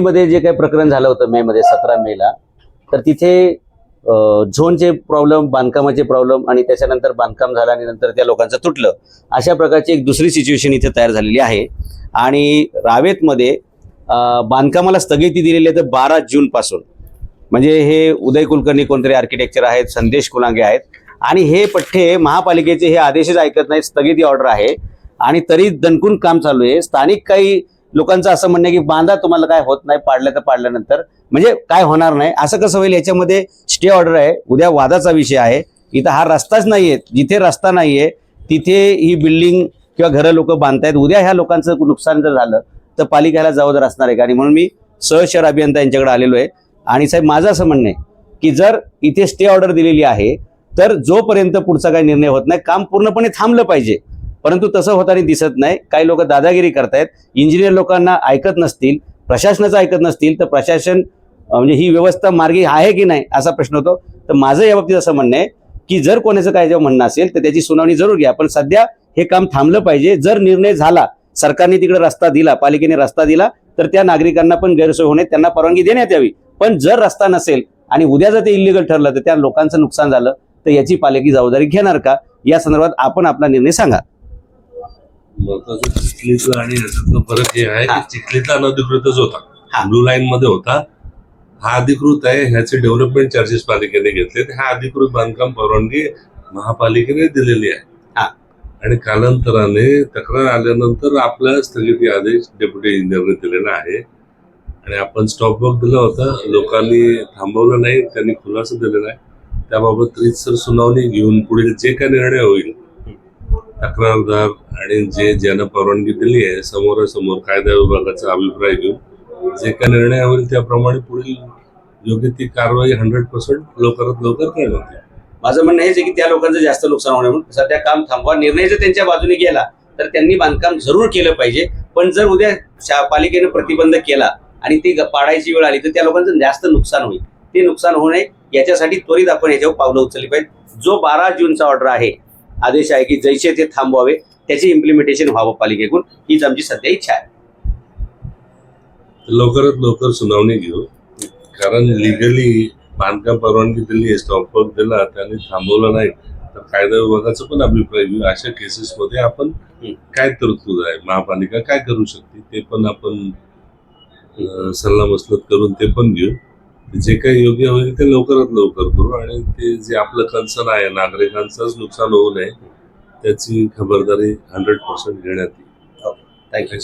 मध्ये जे काही प्रकरण झालं होतं मे मध्ये सतरा मेला तर तिथे झोनचे प्रॉब्लेम बांधकामाचे प्रॉब्लेम आणि त्याच्यानंतर बांधकाम झालं आणि नंतर त्या लोकांचं तुटलं अशा प्रकारची एक दुसरी सिच्युएशन इथे तयार झालेली आहे. आणि रावेतमध्ये बांधकामाला स्थगिती दिलेली आहे तर बारा जूनपासून म्हणजे हे उदय कुलकर्णी कोणतरी आर्किटेक्चर आहेत संदेश कुलांगे आहेत. आणि हे पठ्ठे महापालिकेचे हे आदेशच ऐकत नाहीत स्थगिती ऑर्डर आहे. आणि तरी दणकून काम चालू आहे. स्थानिक काही लोकांचं असं म्हणणं आहे की बांधा तुम्हाला काय होत नाही पाडलं तर पाडल्यानंतर. म्हणजे काय होणार नाही. असं कसं होईल? याच्यामध्ये स्टे ऑर्डर आहे. उद्या वादाचा विषय आहे. इथं हा रस्ताच नाहीये. जिथे रस्ता नाहीये तिथे ही बिल्डिंग किंवा घरं लोक बांधतायत. उद्या ह्या लोकांचं नुकसान जर झालं तर पालिकेला जबाबदार असणार आहे. का आणि म्हणून मी सहशहर अभियंता यांच्याकडे आलेलो आहे. आणि साहेब माझं असं म्हणणं आहे की जर इथे स्टे ऑर्डर दिलेली आहे तर जोपर्यंत पुढचा काही निर्णय होत नाही काम पूर्णपणे थांबलं पाहिजे. परंतु तसं होताना दिसत नाही. काही लोक दादागिरी करतायत. इंजिनियर लोकांना ऐकत नसतील प्रशासनाचं ऐकत नसतील तर प्रशासन म्हणजे ही व्यवस्था मार्गी आहे की नाही असा प्रश्न होतो. तर माझं या बाबतीत असं म्हणणं आहे की जर कोणाचं काय जेव्हा म्हणणं असेल तर त्याची सुनावणी जरूर घ्या. पण सध्या हे काम थांबलं पाहिजे. जर निर्णय झाला सरकारने तिकडे रस्ता दिला पालिकेने रस्ता दिला तर त्या नागरिकांना पण गैरसोय होणे त्यांना परवानगी देण्यात यावी. पण जर रस्ता नसेल आणि उद्या जर ते इलिगल ठरलं तर त्या लोकांचं नुकसान झालं तर याची पालिकी जबाबदारी घेणार का? या संदर्भात आपण आपला निर्णय सांगा. महत्वाचं चिखलीचं आणि याच्यातलं फरक हे आहे. की चिखलीचा अनधिकृतच होता. ब्लू लाईन मध्ये होता. हा अधिकृत आहे ह्याचे डेव्हलपमेंट चार्जेस पालिकेने घेतले हा अधिकृत बांधकाम परवानगी महापालिकेने दिलेली आहे. हा. आणि कालांतराने तक्रार आल्यानंतर आपला स्थगिती आदेश डेप्युटी इंजिनियरने दिलेला आहे. आणि आपण स्टॉप वर्क दिला होता. लोकांनी थांबवलं नाही त्यांनी खुलासा दिलेला आहे. त्याबाबत सर सुनावणी घेऊन पुढील जे काय निर्णय होईल तक्रारदार आणि जे ज्यांना परवानगी दिली आहे समोरासमोर कायदा विभागाचा अभिप्राय घेऊन जे काय निर्णय होईल त्याप्रमाणे पुढील योग्य ती कारवाई हंड्रेड पर्सेंट लवकरात लवकर करण्यात माझं म्हणणं हेच आहे की त्या लोकांचं जास्त नुकसान होणार म्हणून सध्या काम थांबवा. निर्णय जर त्यांच्या बाजूने गेला तर त्यांनी बांधकाम जरूर केलं पाहिजे. पण जर उद्या शा- पालिकेने प्रतिबंध केला आणि ती पाडायची वेळ आली तर त्या लोकांचं जास्त नुकसान होईल. ते नुकसान होऊ नये याच्यासाठी त्वरित आपण याच्यावर पावलं उचलली पाहिजे जो बारा जूनचा ऑर्डर आहे आदेश आहे की जैसे ते थांबवावे त्याचे इम्प्लिमेंटेशन व्हावं पालिकेकडून. हीच आमची सध्या इच्छा आहे. लवकरात लवकर सुनावणी घेऊ. कारण लिगली बांधकाम परवानगी दिली स्टॉप वर्क दिला त्यांनी थांबवलं नाही तर कायदा विभागाचा पण अभिप्राय घेऊ. अशा केसेसमध्ये आपण. काय तरतूद आहे? महापालिका काय करू शकते? ते पण आपण अं, सल्लामसलत करून ते पण घेऊ. जे काही योग्य होईल ते लवकरात लवकर करू आणि ते जे आपलं कन्सर्न आहे नागरिकांचंच नुकसान होऊ नये त्याची खबरदारी हंड्रेड पर्सेंट घेण्यात येईल. थँक्यू